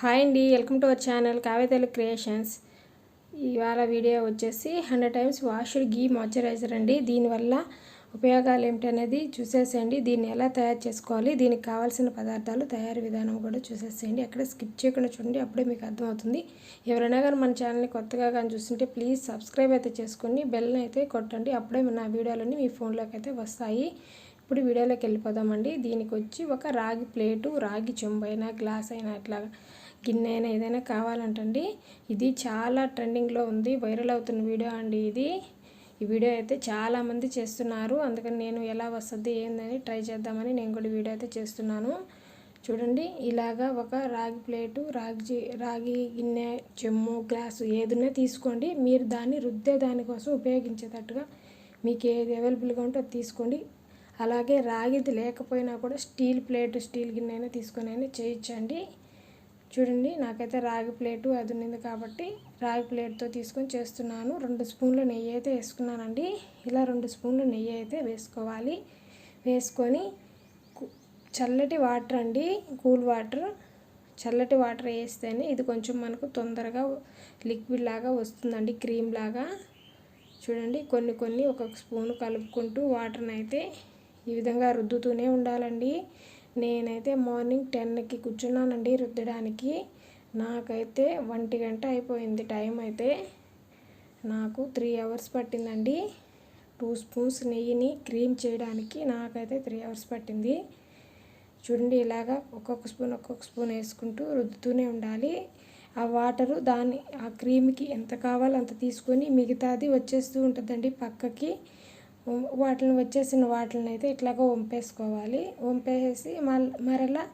Hi అండి welcome to our channel కావేతలు creations. ఇవాళ వీడియో వచ్చేసి hundred times washed ghee moisturiser అండి. దీనివల్ల ఉపయోగాలు ఏమిటనేది చూసేసేయండి. దీన్ని ఎలా తయారు చేసుకోవాలి దీనికి కావాల్సిన పదార్థాలు తయారీ విధానం కూడా చూసేసేయండి. అక్కడ స్కిప్ చేయకుండా చూడండి అప్పుడే మీకు అర్థమవుతుంది. ఎవరైనా కానీ మన ఛానల్ని కొత్తగా కానీ చూస్తుంటే ప్లీజ్ సబ్స్క్రైబ్ అయితే చేసుకొని బెల్ అయితే కొట్టండి. అప్పుడే నా వీడియోలన్నీ మీ ఫోన్లోకి అయితే వస్తాయి. ఇప్పుడు వీడియోలోకి వెళ్ళిపోదామండి. దీనికి వచ్చి ఒక రాగి ప్లేటు రాగి చెంబు అయినా గ్లాస్ అయినా ఇట్లా గిన్నె అయినా ఏదైనా కావాలంటండి. ఇది చాలా ట్రెండింగ్లో ఉంది. వైరల్ అవుతున్న వీడియో అండి ఇది. ఈ వీడియో అయితే చాలామంది చేస్తున్నారు. అందుకని నేను ఎలా వస్తుంది ఏందని ట్రై చేద్దామని నేను కూడా వీడియో అయితే చేస్తున్నాను. చూడండి ఇలాగా ఒక రాగి ప్లేటు రాగి రాగి గిన్నె చెమ్ము గ్లాసు ఏదైనా తీసుకోండి. మీరు దాన్ని రుద్దే దానికోసం ఉపయోగించేటట్టుగా మీకు ఏది అవైలబుల్గా ఉంటే అది తీసుకోండి. అలాగే రాగిది లేకపోయినా కూడా స్టీల్ ప్లేట్ స్టీల్ గిన్నె అయినా తీసుకొని అయినా చేయించండి. చూడండి నాకైతే రాగి ప్లేటు అది ఉంది కాబట్టి రాగి ప్లేట్తో తీసుకొని చేస్తున్నాను. రెండు స్పూన్లు నెయ్యి అయితే వేసుకున్నానండి. ఇలా రెండు స్పూన్లు నెయ్యి అయితే వేసుకోవాలి. వేసుకొని చల్లటి వాటర్ అండి కూల్ వాటర్. చల్లటి వాటర్ వేస్తేనే ఇది కొంచెం మనకు తొందరగా లిక్విడ్ లాగా వస్తుందండి క్రీమ్ లాగా. చూడండి కొన్ని కొన్ని ఒక స్పూన్ కలుపుకుంటూ వాటర్ని అయితే ఈ విధంగా రుద్దుతూనే ఉండాలండి. నేనైతే మార్నింగ్ టెన్కి కూర్చున్నానండి రుద్దడానికి. నాకైతే ఒంటి గంట అయిపోయింది టైం అయితే. నాకు త్రీ అవర్స్ పట్టిందండి. టూ స్పూన్స్ నెయ్యిని క్రీమ్ చేయడానికి నాకైతే త్రీ అవర్స్ పట్టింది. చూడండి ఇలాగా ఒక్కొక్క స్పూన్ ఒక్కొక్క స్పూన్ వేసుకుంటూ రుద్దుతూనే ఉండాలి. ఆ వాటరు దాన్ని ఆ క్రీమ్కి ఎంత కావాలో అంత తీసుకొని మిగతాది వచ్చేస్తూ ఉంటుందండి పక్కకి. వాటిని వచ్చేసిన వాటిని అయితే ఇట్లాగా వంపేసుకోవాలి. వంపేసి మరలా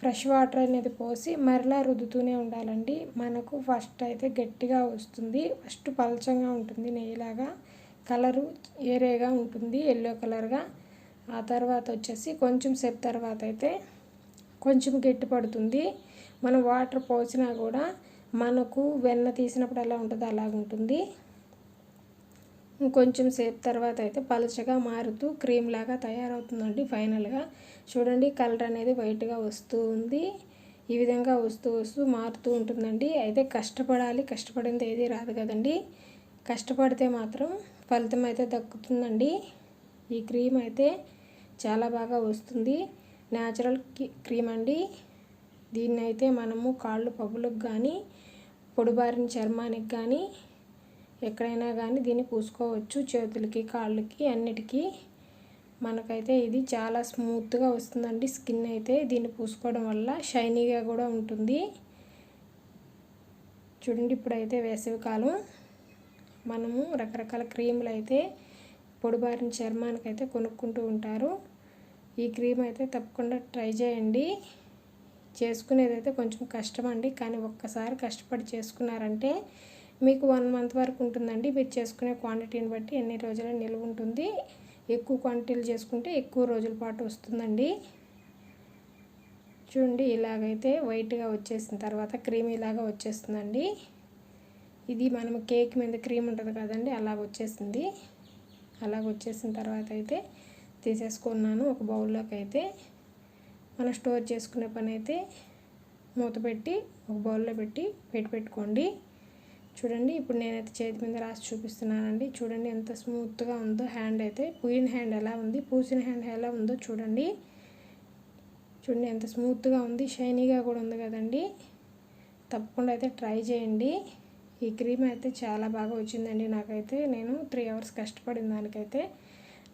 ఫ్రెష్ వాటర్ అనేది పోసి మరలా రుద్దుతూనే ఉండాలండి. మనకు ఫస్ట్ అయితే గట్టిగా వస్తుంది. ఫస్ట్ పలచంగా ఉంటుంది నెయ్యిలాగా కలరు ఏరేగా ఉంటుంది ఎల్లో కలర్గా. ఆ తర్వాత వచ్చేసి కొంచెం సేపు తర్వాత అయితే కొంచెం గట్టి పడుతుంది. మనం వాటర్ పోసినా కూడా మనకు వెన్న తీసినప్పుడు ఎలా ఉంటుందో అలాగ కొంచెం సేపు తర్వాత అయితే పలుచగా మారుతూ క్రీమ్ లాగా తయారవుతుందండి ఫైనల్గా. చూడండి కలర్ అనేది వైట్గా వస్తూ ఉంది. ఈ విధంగా వస్తూ వస్తూ మారుతూ ఉంటుందండి. అయితే కష్టపడాలి కష్టపడింది ఏది రాదు కదండి. కష్టపడితే మాత్రం ఫలితం అయితే దక్కుతుందండి. ఈ క్రీమ్ అయితే చాలా బాగా వస్తుంది. న్యాచురల్ క్రీమ్ అండి. దీన్ని అయితే మనము కాళ్ళు పగులకు కానీ పొడిబారిన చర్మానికి కానీ ఎక్కడైనా కానీ దీన్ని పూసుకోవచ్చు. చేతులకి కాళ్ళకి అన్నిటికీ. మనకైతే ఇది చాలా స్మూత్గా వస్తుందండి. స్కిన్ అయితే దీన్ని పూసుకోవడం వల్ల షైనీగా కూడా ఉంటుంది. చూడండి ఇప్పుడైతే వేసవికాలం మనము రకరకాల క్రీములు అయితే పొడిబారిన చర్మానికి అయితే కొనుక్కుంటూ ఉంటారు. ఈ క్రీమ్ అయితే తప్పకుండా ట్రై చేయండి. చేసుకునేది అయితే కొంచెం కష్టం అండి కానీ ఒక్కసారి కష్టపడి చేసుకున్నారంటే మీకు వన్ మంత్ వరకు ఉంటుందండి. మీరు చేసుకునే క్వాంటిటీని బట్టి ఎన్ని రోజులు నిల్వ ఉంటుంది. ఎక్కువ క్వాంటిటీలు చేసుకుంటే ఎక్కువ రోజుల పాటు వస్తుందండి. చూడండి ఇలాగైతే వైట్గా వచ్చేసిన తర్వాత క్రీమ్ ఇలాగా వచ్చేస్తుందండి. ఇది మనం కేక్ మీద క్రీమ్ ఉంటుంది కదండి అలాగ వచ్చేసింది. అలాగ వచ్చేసిన తర్వాత అయితే తీసేసుకున్నాను ఒక బౌల్లోకి అయితే. మనం స్టోర్ చేసుకునే పని అయితే మూత పెట్టి ఒక బౌల్లో పెట్టి పెట్టి పెట్టుకోండి. చూడండి ఇప్పుడు నేనైతే చేతి మీద రాసి చూపిస్తున్నానండి. చూడండి ఎంత స్మూత్గా ఉందో హ్యాండ్ అయితే. పూయిన హ్యాండ్ ఎలా ఉంది? పూసిన హ్యాండ్ ఎలా ఉందో చూడండి. చూడండి ఎంత స్మూత్గా ఉంది. షైనీగా కూడా ఉంది కదండి. తప్పకుండా అయితే ట్రై చేయండి. ఈ క్రీమ్ అయితే చాలా బాగా వచ్చిందండి నాకైతే. నేను త్రీ అవర్స్ కష్టపడిన దానికైతే.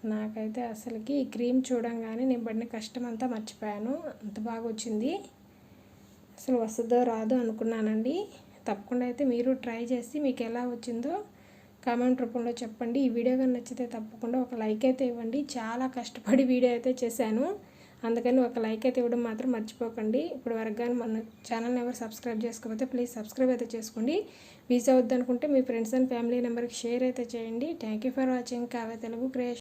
నాకైతే అసలుకి ఈ క్రీమ్ చూడంగానే నేను పడిన కష్టం అంతా మర్చిపోయాను. అంత బాగా వచ్చింది. అసలు వస్తుందో రాదో అనుకున్నానండి. తప్పకుండా అయితే మీరు ట్రై చేసి మీకు ఎలా వచ్చిందో కామెంట్ రూపంలో చెప్పండి. ఈ వీడియో కానీ నచ్చితే తప్పకుండా ఒక లైక్ అయితే ఇవ్వండి. చాలా కష్టపడి వీడియో అయితే చేశాను. అందుకని ఒక లైక్ అయితే ఇవ్వడం మాత్రం మర్చిపోకండి. ఇప్పుడు వరకు కానీ మన ఛానల్ని ఎవరు సబ్స్క్రైబ్ చేసుకోకపోతే ప్లీజ్ సబ్స్క్రైబ్ అయితే చేసుకోండి. వీసా అనుకుంటే మీ ఫ్రెండ్స్ అండ్ ఫ్యామిలీ నెంబర్కి షేర్ అయితే చేయండి. Thank you for watching. Kave Telugu creation.